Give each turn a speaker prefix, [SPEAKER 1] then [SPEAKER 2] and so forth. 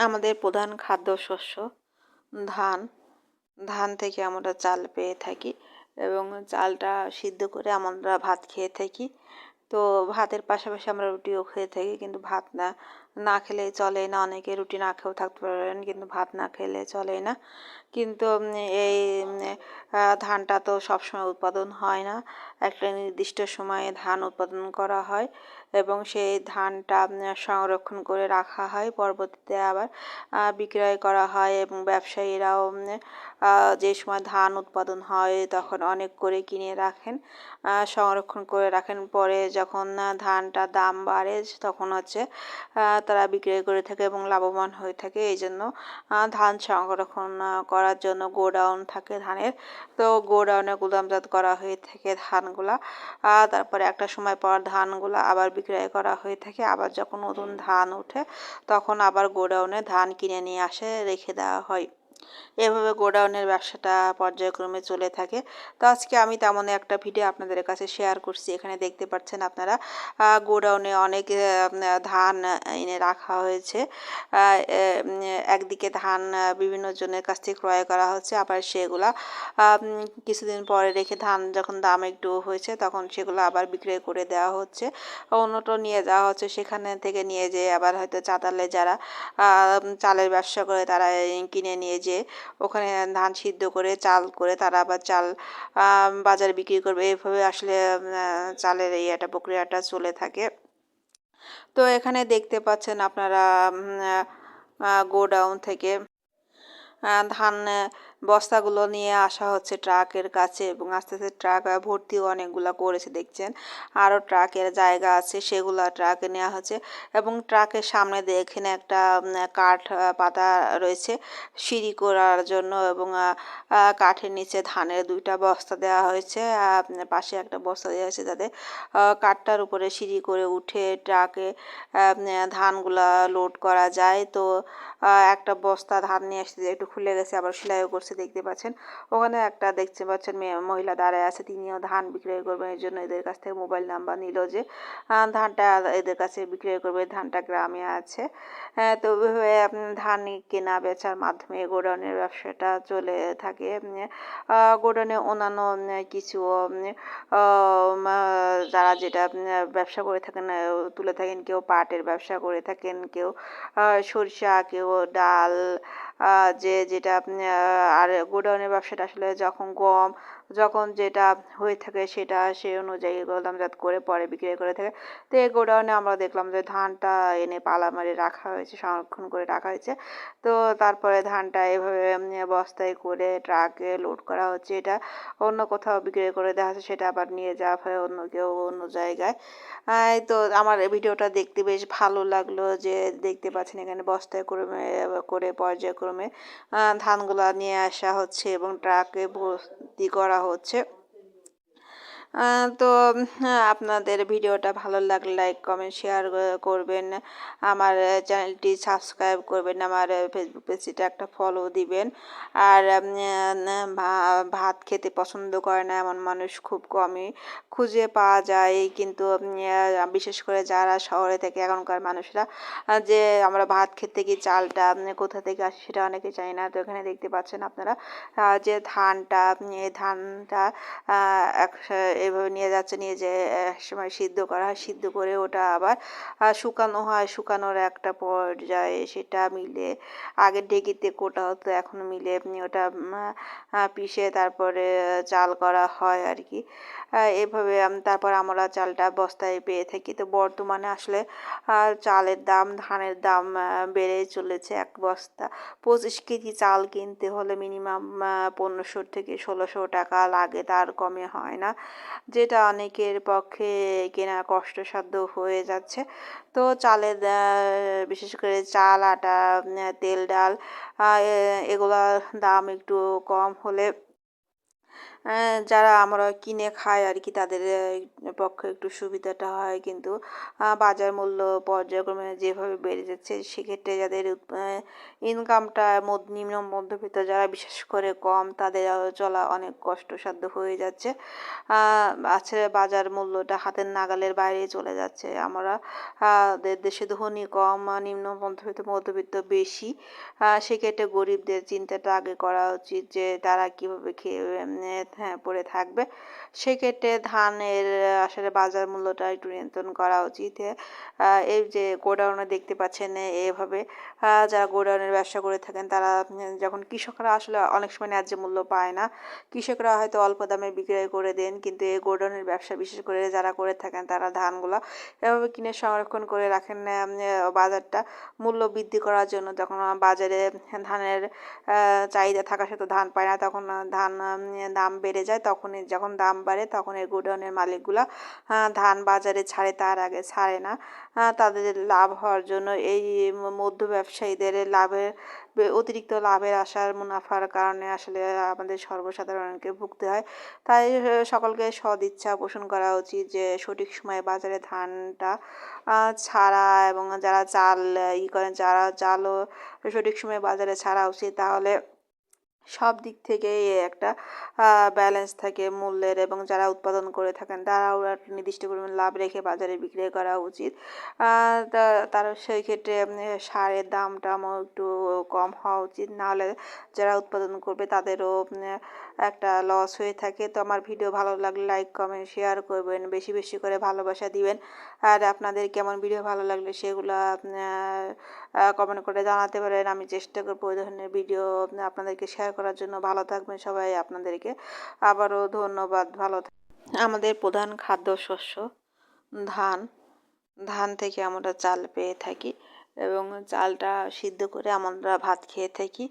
[SPEAKER 1] আমাদের প্রধান খাদ্যশস্য ধান। ধান থেকে আমরা চাল পেয়ে থাকি এবং চালটা সিদ্ধ করে আমরা ভাত খেয়ে থাকি। তো ভাতের পাশাপাশি আমরা রুটিও খেয়ে থাকি, কিন্তু ভাত না না খেলে চলে না, অনেকে রুটি না খেয়েও থাকতে পারেন, কিন্তু ভাত না খেলে চলে না। কিন্তু এই ধানটা তো সবসময় উৎপাদন হয় না। একটা নির্দিষ্ট সময়ে ধান উৎপাদন করা হয় এবং সেই ধানটা সংরক্ষণ করে রাখা হয়। পরবর্তীতে আবার বিক্রয় করা হয় এবং ব্যবসায়ীরাও যে সময় ধান উৎপাদন হয় তখন অনেক করে কিনে রাখেন সংরক্ষণ করে রাখেন। পরে যখন ধানটা দাম বাড়ে, তখন হচ্ছে তারা বিক্রয় করে থাকে এবং লাভবান হয়ে থাকে। এই জন্য ধান সংরক্ষণ করার জন্য গোডাউন থাকে ধানের। তো গোডাউনে গুদামজাত করা হয়ে থাকে ধানগুলা। তারপরে একটা সময় পর ধানগুলা আবার বিক্রয় করা হয়ে থাকে। আবার যখন নতুন ধান ওঠে, তখন আবার গোডাউনে ধান কিনে নিয়ে আসে, রেখে দেওয়া হয়। এভাবে গোডাউনের ব্যবসাটা পর্যায়ক্রমে চলে থাকে। তো আজকে আমি তেমন একটা ভিডিও আপনাদের কাছে শেয়ার করছি। এখানে দেখতে পাচ্ছেন আপনারা গোডাউনে অনেক ধান এনে রাখা হয়েছে। একদিকে ধান বিভিন্ন জনের কাছ থেকে ক্রয় করা হচ্ছে, আবার সেগুলা কিছুদিন পরে রেখে ধান যখন দাম একটু হয়েছে, তখন সেগুলো আবার বিক্রয় করে দেওয়া হচ্ছে। অন্যটা নিয়ে যাওয়া হচ্ছে, সেখানে থেকে নিয়ে যেয়ে আবার হয়তো চাতালে যারা চালের ব্যবসা করে, তারা কিনে নিয়ে যে ওখানে ধান সিদ্ধ করে, চাল করে তারা আবার চাল বাজারে বিক্রি করবে। এইভাবে আসলে চালের এই একটা প্রক্রিয়াটা চলে থাকে। তো এখানে দেখতে পাচ্ছেন আপনারা গোডাউন থেকে ধান বস্তাগুলো নিয়ে আসা হচ্ছে ট্রাকের কাছে এবং আস্তে আস্তে ট্রাক ভর্তিও অনেকগুলো করেছে, দেখছেন? আরও ট্রাকের জায়গা আছে, সেগুলো ট্রাকে নেওয়া হচ্ছে এবং ট্রাকের সামনে দেখেন একটা কাঠ পাতা রয়েছে সিঁড়ি করার জন্য এবং কাঠের নিচে ধানের দুইটা বস্তা দেওয়া হয়েছে পাশে একটা বস্তা দেওয়া হয়েছে যাতে কাঠটার উপরে সিঁড়ি করে উঠে ট্রাকে ধানগুলা লোড করা যায়। তো একটা বস্তা ধান নিয়ে আসতে একটু খুলে গেছে, আবার সেলাইও করছে। দেখতে পাচ্ছেন। ওখানে একটা দেখতে পাচ্ছেন মহিলা দাঁড়ায় আছে। তিনিও ধান বিক্রয় করবেন। এই জন্য এদের কাছ থেকে মোবাইল নাম্বার নিল যে ধানটা এদের কাছে বিক্রয় করবে। ধানটা গ্রামে আছে। তো ওইভাবে ধান কেনা বেচার মাধ্যমে গোডাউনের ব্যবসাটা চলে থাকে। গোডাউনে অন্যান্য কিছু যারা যেটা ব্যবসা করে থাকেন তুলে থাকেন, কেউ পাটের ব্যবসা করে থাকেন, কেউ সরিষা, কেউ ডাল যে যেটা আর গোডাউনের ব্যবসাটা আসলে যখন গম যখন যেটা হয়ে থাকে সেটা সে অনুযায়ী গোদামজাত করে পরে বিক্রি করে থাকে। তো এই গোডাউনে আমরা দেখলাম যে ধানটা এনে পালা মারে রাখা হয়েছে, সংরক্ষণ করে রাখা হয়েছে। তো তারপরে ধানটা এভাবে বস্তায় করে ট্রাকে লোড করা হচ্ছে। এটা অন্য কোথাও বিক্রি করে দেওয়া হচ্ছে সেটা আবার নিয়ে যাওয়া হয় অন্য কেউ অন্য জায়গায়। তো আমার ভিডিওটা দেখতে বেশ ভালো লাগল যে দেখতে পাচ্ছেন এখানে বস্তায় ক্রমে করে পর্যায়ক্রমে ধানগুলা নিয়ে আসা হচ্ছে এবং ট্রাকে ভর্তি করা হচ্ছে। তো আপনাদের ভিডিওটা ভালো লাগলে লাইক, কমেন্ট, শেয়ার করবেন। আমার চ্যানেলটি সাবস্ক্রাইব করবেন। আমার ফেসবুক পেজটা একটা ফলো দিবেন। আর ভাত খেতে পছন্দ করে না এমন মানুষ খুব কমই খুঁজে পাওয়া যায়। কিন্তু বিশেষ করে যারা শহরে থেকে এখনকার মানুষরা যে আমরা ভাত খেতে গিয়ে চালটা কোথা থেকে আসে সেটা অনেকে জানি না। তো এখানে দেখতে পাচ্ছেন আপনারা যে ধানটা ধানটা এক এভাবে নিয়ে যাচ্ছে, নিয়ে যে সময় সিদ্ধ করা হয়, সিদ্ধ করে ওটা আবার শুকানো হয়, শুকানোর একটা পর্যায়ে সেটা মিলে, আগে ঢেকিতে কোটা হতো, এখন মিলে ওটা পিষে তারপরে চাল করা হয় আর কি এভাবে তারপর আমরা চালটা বস্তায় পেয়ে থাকি। তো বর্তমানে আসলে চালের দাম, ধানের দাম বেড়ে চলেছে এক বস্তা। পঁচিশ কেজি চাল কিনতে হলে মিনিমাম পনেরোশো থেকে ষোলোশো টাকা লাগে, তার কমে হয় না। যেটা অনেকের পক্ষে কেনা কষ্টসাধ্য হয়ে যাচ্ছে। তো চালের বিশেষ করে চাল, আটা তেল, ডাল এগুলোর দাম একটু কম হলে যারা আমরা কিনে খাই আর কি, তাদের পক্ষে একটু সুবিধাটা হয়। কিন্তু বাজার মূল্য পর্যায়ক্রমে যেভাবে বেড়ে যাচ্ছে, সেক্ষেত্রে যাদের ইনকামটা নিম্ন মধ্যবিত্ত, যারা বিশেষ করে কম, তাদের চলা অনেক কষ্টসাধ্য হয়ে যাচ্ছে। আছে বাজার মূল্যটা হাতের নাগালের বাইরে চলে যাচ্ছে। আমরা দেশে ধনী, কম, নিম্ন মধ্যবিত্ত মধ্যবিত্ত বেশি সেক্ষেত্রে গরিবদের চিন্তাটা আগে করা উচিত যে তারা কীভাবে খেয়ে হ্যাঁ পড়ে থাকবে। সেক্ষেত্রে ধানের আসলে বাজার মূল্যটা একটু নিয়ন্ত্রণ করা উচিত। এই যে গোডাউনে দেখতে পাচ্ছেন এভাবে যারা গোডাউনের ব্যবসা করে থাকেন, তারা যখন কৃষকরা আসলে অনেক সময় ন্যায্য মূল্য পায় না, কৃষকরা হয়তো অল্প দামে বিক্রয় করে দেন, কিন্তু এই গোডাউনের ব্যবসা, বিশেষ করে যারা করে থাকেন, তারা ধানগুলো এভাবে কিনে সংরক্ষণ করে রাখেন বাজারটা মূল্য বৃদ্ধি করার জন্য। যখন বাজারে ধানের চাহিদা থাকা সত্ত্বেও ধান পায় না, তখন ধান দাম বেড়ে যায়, তখনই যখন দাম বাড়ে, তখন এই গোডাউনের মালিকগুলা ধান বাজারে ছাড়ে, তার আগে ছাড়ে না। তাদের লাভ হওয়ার জন্য এই মধ্য ব্যবসায়ীদের লাভের অতিরিক্ত লাভের আশার মুনাফার কারণে আসলে আমাদের সর্বসাধারণকে ভুগতে হয়। তাই সকলকে সদিচ্ছা পোষণ করা উচিত যে, সঠিক সময়ে বাজারে ধানটা ছাড়া এবং যারা চাল, ই করেন, যারা চালও সঠিক সময়ে বাজারে ছাড়া উচিত, তাহলে সব দিক থেকেই একটা ব্যালেন্স থাকে মূল্যের এবং যারা উৎপাদন করে থাকেন তারাও একটা নির্দিষ্ট পরিমাণ লাভ রেখে বাজারে বিক্রি করা উচিত। তার সেই ক্ষেত্রে সারের দামটা একটু কম হওয়া উচিত। নাহলে যারা উৎপাদন করবে তাদেরও একটা লস হয়ে থাকে। তো আমার ভিডিও ভালো লাগলে লাইক কমেন্ট শেয়ার করবেন। বেশি বেশি করে ভালোবাসা দিবেন। আর আপনাদের কেমন ভিডিও ভালো লাগলে সেগুলো কমেন্ট করে জানাতে পারেন। আমি চেষ্টা করব ওই ধরনের ভিডিও আপনাদেরকে শেয়ার করার জন্য ভালো থাকবেন সবাই। আপনাদেরকে আবারও ধন্যবাদ। ভালো আমাদের প্রধান খাদ্য শস্য ধান। ধান থেকে আমরা চাল পেয়ে থাকি এবং চালটা সিদ্ধ করে আমরা ভাত খেয়ে থাকি।